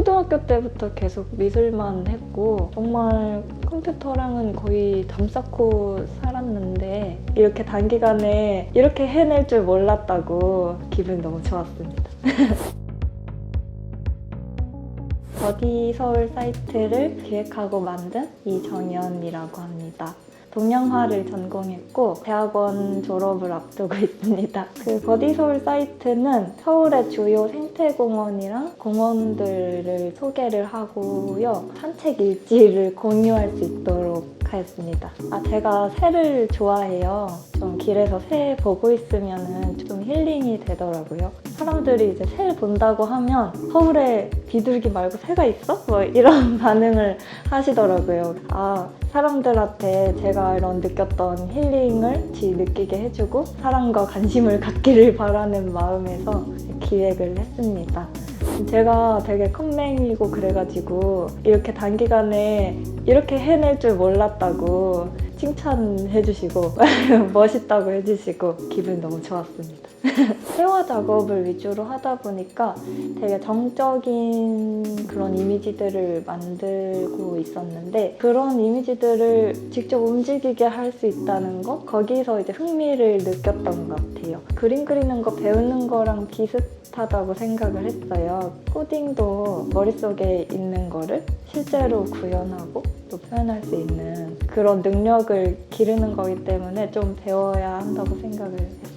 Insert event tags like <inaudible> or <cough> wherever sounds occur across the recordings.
초등학교 때부터 계속 미술만 했고 정말 컴퓨터랑은 거의 담쌓고 살았는데 이렇게 단기간에 이렇게 해낼 줄 몰랐다고 기분이 너무 좋았습니다. <laughs> 버디 서울 사이트를 기획하고 만든 이정연이라고 합니다. 동양화를 전공했고 대학원 졸업을 앞두고 <laughs> 있습니다. 그 버디 서울 사이트는 서울의 주요 생태공원이랑 공원들을 소개를 하고요. 산책 일지를 공유할 수 있도록 하였습니다. 아, 제가 새를 좋아해요. 좀 길에서 새 보고 있으면 좀 힐링이 되더라고요. 사람들이 이제 새를 본다고 하면 서울에 비둘기 말고 새가 있어? 뭐 이런 <laughs> 반응을 하시더라고요. 아, 사람들한테 제가 이런 느꼈던 힐링을 같이 느끼게 해주고 사랑과 관심을 <laughs> 갖기를 바라는 마음에서 기획을 했습니다. 제가 되게 컴맹이고 그래가지고 이렇게 단기간에 이렇게 해낼 줄 몰랐다고 칭찬해 주시고 <laughs> 멋있다고 해주시고 기분 너무 좋았습니다. <laughs> 세화 작업을 위주로 하다 보니까 되게 정적인 그런 이미지들을 만들고 있었는데 그런 이미지들을 직접 움직이게 할 수 있다는 거 거기서 이제 흥미를 느꼈던 것 같아요. 그림 그리는 거 배우는 거랑 비슷하다고 생각을 했어요. 코딩도 머릿속에 있는 거를 실제로 구현하고 또 표현할 수 있는 그런 능력을 기르는 거기 때문에 좀 배워야 한다고 생각을 했습니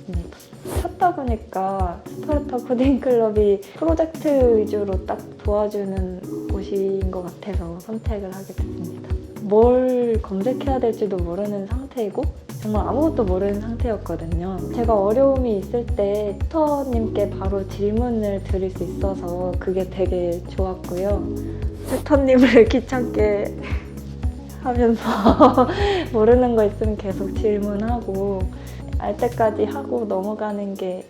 다. 찾다 보니까 스파르타 코딩 클럽이 프로젝트 위주로 딱 도와주는 곳인 것 같아서 선택을 하게 됐습니다. 뭘 검색해야 될지도 모르는 상태이고 정말 아무것도 모르는 상태였거든요. 제가 어려움이 있을 때 튜터님께 바로 질문을 드릴 수 있어서 그게 되게 좋았고요. 튜터님을 <laughs> 귀찮게 하면서 <laughs> 모르는 거 있으면 계속 질문하고 알 때까지 하고 넘어가는 게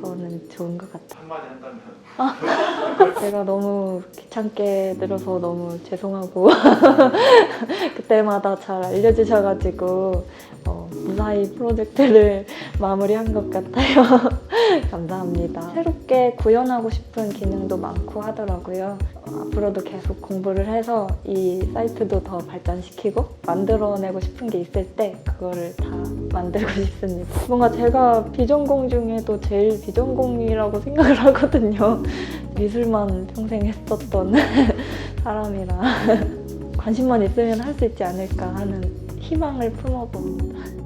저는 좋은 것 같아요. 한마디 한다면 <laughs> 제가 너무 귀찮게 들어서 너무 죄송하고 <laughs> 그때마다 잘 알려주셔가지고 어, 무사히 프로젝트를 <laughs> 마무리한 것 같아요. 감사합니다. 새롭게 구현하고 싶은 기능도 많고 하더라고요. 어, 앞으로도 계속 공부를 해서 이 사이트도 더 발전시키고 만들어내고 싶은 게 있을 때 그거를 다 만들고 싶습니다. 뭔가 제가 비전공 중에도 제일 비전공이라고 생각을 하거든요. 미술만 평생 했었던 <laughs> 사람이라 <laughs> 관심만 있으면 할 수 있지 않을까 하는 희망을 품어봅니다.